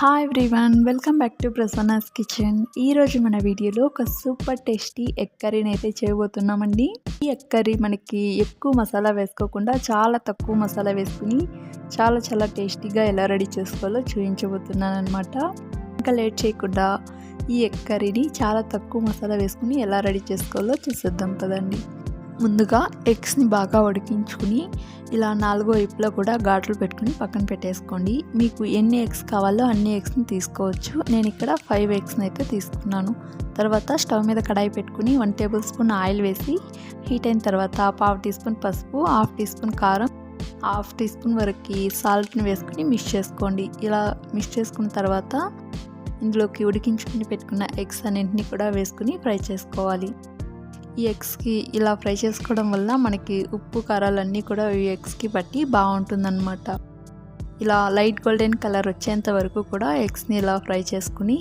Hi everyone welcome back to Prasanna's kitchen ఈరోజు మన వీడియోలో ఒక సూపర్ టేస్టీ ఎగ్ కర్రీని అయితే చేయబోతున్నామండి. ఈ ఎగ్ కర్రీ మనకి ఎక్కువ మసాలా వేసుకోకుండా చాలా తక్కువ మసాలా వేసుకుని చాలా చాలా టేస్టీగా ఎలా రెడీ చేసుకోవాలో చూపించబోతున్నాను అనమాట ఇంకా లేట్ చేయకుండా ఈ ఎగ్ కర్రీని చాలా తక్కువ మసాలా వేసుకుని ఎలా రెడీ చేసుకోవాలో చూసేద్దాం కదండి ముందుగా ఎగ్స్ని బాగా ఉడికించుకుని ఇలా నాలుగో వైపులో కూడా ఘాట్లు పెట్టుకుని పక్కన పెట్టేసుకోండి. మీకు ఎన్ని ఎగ్స్ కావాలో అన్ని ఎగ్స్ని తీసుకోవచ్చు. నేను ఇక్కడ ఫైవ్ ఎగ్స్ని అయితే తీసుకున్నాను. తర్వాత స్టవ్ మీద కడాయి పెట్టుకుని వన్ టేబుల్ స్పూన్ ఆయిల్ వేసి హీట్ అయిన తర్వాత పావు టీ స్పూన్ పసుపు హాఫ్ టీ స్పూన్ కారం హాఫ్ టీ స్పూన్ వరకు సాల్ట్ని వేసుకుని మిక్స్ చేసుకోండి. ఇలా మిక్స్ చేసుకున్న తర్వాత ఇందులోకి ఉడికించుకుని పెట్టుకున్న ఎగ్స్ అన్నింటినీ కూడా వేసుకుని ఫ్రై చేసుకోవాలి. ఈ ఎగ్స్కి ఇలా ఫ్రై చేసుకోవడం వల్ల మనకి ఉప్పు కారాలన్నీ కూడా ఈ ఎగ్స్కి పట్టి బాగుంటుందన్నమాట. ఇలా లైట్ గోల్డెన్ కలర్ వచ్చేంత వరకు కూడా ఎగ్స్ని ఇలా ఫ్రై చేసుకుని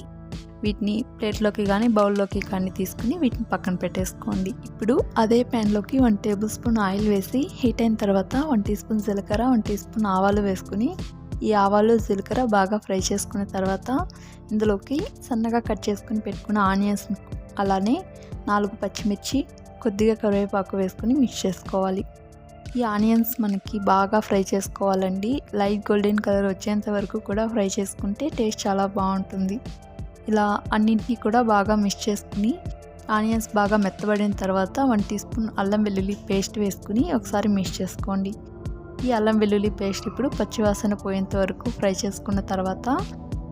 వీటిని ప్లేట్లోకి కానీ బౌల్లోకి కానీ తీసుకుని వీటిని పక్కన పెట్టేసుకోండి. ఇప్పుడు అదే ప్యాన్లోకి వన్ టేబుల్ స్పూన్ ఆయిల్ వేసి హీట్ అయిన తర్వాత వన్ టీ స్పూన్ జీలకర్ర వన్ టీ స్పూన్ ఆవాలు వేసుకుని ఈ ఆవాలు జీలకర్ర బాగా ఫ్రై చేసుకున్న తర్వాత ఇందులోకి సన్నగా కట్ చేసుకుని పెట్టుకున్న ఆనియన్స్ అలానే నాలుగు పచ్చిమిర్చి కొద్దిగా కరివేపాకు వేసుకొని మిక్స్ చేసుకోవాలి. ఈ ఆనియన్స్ మనకి బాగా ఫ్రై చేసుకోవాలండి. లైట్ గోల్డెన్ కలర్ వచ్చేంత వరకు కూడా ఫ్రై చేసుకుంటే టేస్ట్ చాలా బాగుంటుంది. ఇలా అన్నింటినీ కూడా బాగా మిక్స్ చేసుకుని ఆనియన్స్ బాగా మెత్తబడిన తర్వాత వన్ టీ స్పూన్ అల్లం వెల్లుల్లి పేస్ట్ వేసుకుని ఒకసారి మిక్స్ చేసుకోండి. ఈ అల్లం వెల్లుల్లి పేస్ట్ ఇప్పుడు పచ్చివాసన పోయేంత వరకు ఫ్రై చేసుకున్న తర్వాత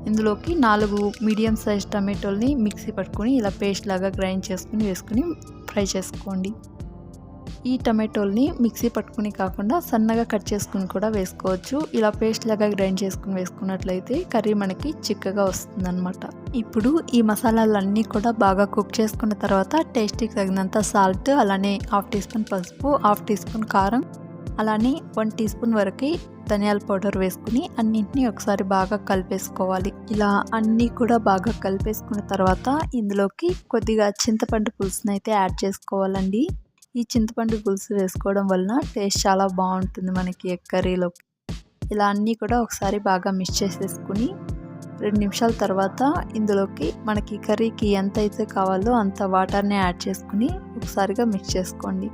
ఇందులోకి నాలుగు మీడియం సైజ్ టమాటోల్ని మిక్సీ పట్టుకొని ఇలా పేస్ట్ లాగా గ్రైండ్ చేసుకుని వేసుకుని ఫ్రై చేసుకోండి. ఈ టమాటోల్ని మిక్సీ పట్టుకుని కాకుండా సన్నగా కట్ చేసుకుని కూడా వేసుకోవచ్చు. ఇలా పేస్ట్ లాగా గ్రైండ్ చేసుకుని వేసుకున్నట్లయితే కర్రీ మనకి చిక్కగా వస్తుందన్నమాట. ఇప్పుడు ఈ మసాలాలన్నీ కూడా బాగా కుక్ చేసుకున్న తర్వాత టేస్ట్కి తగినంత సాల్ట్ అలానే హాఫ్ టీ స్పూన్ పసుపు హాఫ్ టీ స్పూన్ కారం అలానే వన్ టీ స్పూన్ వరకు ధనియాల పౌడర్ వేసుకుని అన్నింటినీ ఒకసారి బాగా కలిపేసుకోవాలి. ఇలా అన్నీ కూడా బాగా కలిపేసుకున్న తర్వాత ఇందులోకి కొద్దిగా చింతపండు పులుసుని అయితే యాడ్ చేసుకోవాలండి. ఈ చింతపండు పులుసు వేసుకోవడం వలన టేస్ట్ చాలా బాగుంటుంది మనకి ఎగ్ కర్రీలో. ఇలా అన్నీ కూడా ఒకసారి బాగా మిక్స్ చేసేసుకుని రెండు నిమిషాల తర్వాత ఇందులోకి మనకి కర్రీకి ఎంత అయితే కావాలో అంత వాటర్ని యాడ్ చేసుకుని ఒకసారిగా మిక్స్ చేసుకోండి.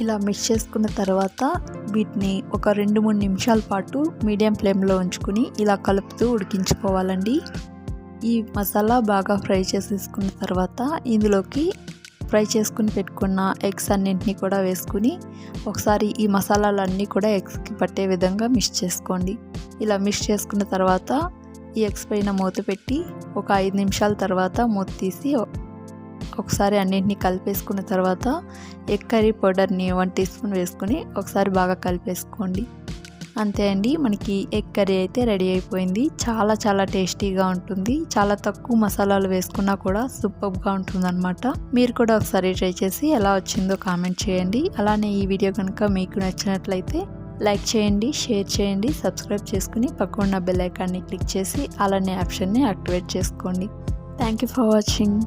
ఇలా మిక్స్ చేసుకున్న తర్వాత వీటిని ఒక రెండు మూడు నిమిషాల పాటు మీడియం ఫ్లేమ్లో ఉంచుకుని ఇలా కలుపుతూ ఉడికించుకోవాలండి. ఈ మసాలా బాగా ఫ్రై చేసేసుకున్న తర్వాత ఇందులోకి ఫ్రై చేసుకుని పెట్టుకున్న ఎగ్స్ అన్నింటినీ కూడా వేసుకుని ఒకసారి ఈ మసాలాలన్నీ కూడా ఎగ్స్కి పట్టే విధంగా మిక్స్ చేసుకోండి. ఇలా మిక్స్ చేసుకున్న తర్వాత ఈ ఎగ్స్ పైన మూత పెట్టి ఒక ఐదు నిమిషాల తర్వాత మూత తీసి ఒకసారి అన్నింటినీ కలిపేసుకున్న తర్వాత ఎగ్ కర్రీ పౌడర్ని వన్ టీ స్పూన్ వేసుకొని ఒకసారి బాగా కలిపేసుకోండి. అంతే అండి మనకి ఎగ్ కర్రీ అయితే రెడీ అయిపోయింది. చాలా చాలా టేస్టీగా ఉంటుంది. చాలా తక్కువ మసాలాలు వేసుకున్నా కూడా సూపర్గా ఉంటుందన్నమాట. మీరు కూడా ఒకసారి ట్రై చేసి ఎలా వచ్చిందో కామెంట్ చేయండి. అలానే ఈ వీడియో కనుక మీకు నచ్చినట్లయితే లైక్ చేయండి షేర్ చేయండి సబ్స్క్రైబ్ చేసుకుని పక్కన బెల్ ఐకాన్ని క్లిక్ చేసి అలానే ఆప్షన్ని యాక్టివేట్ చేసుకోండి. Thank you for watching.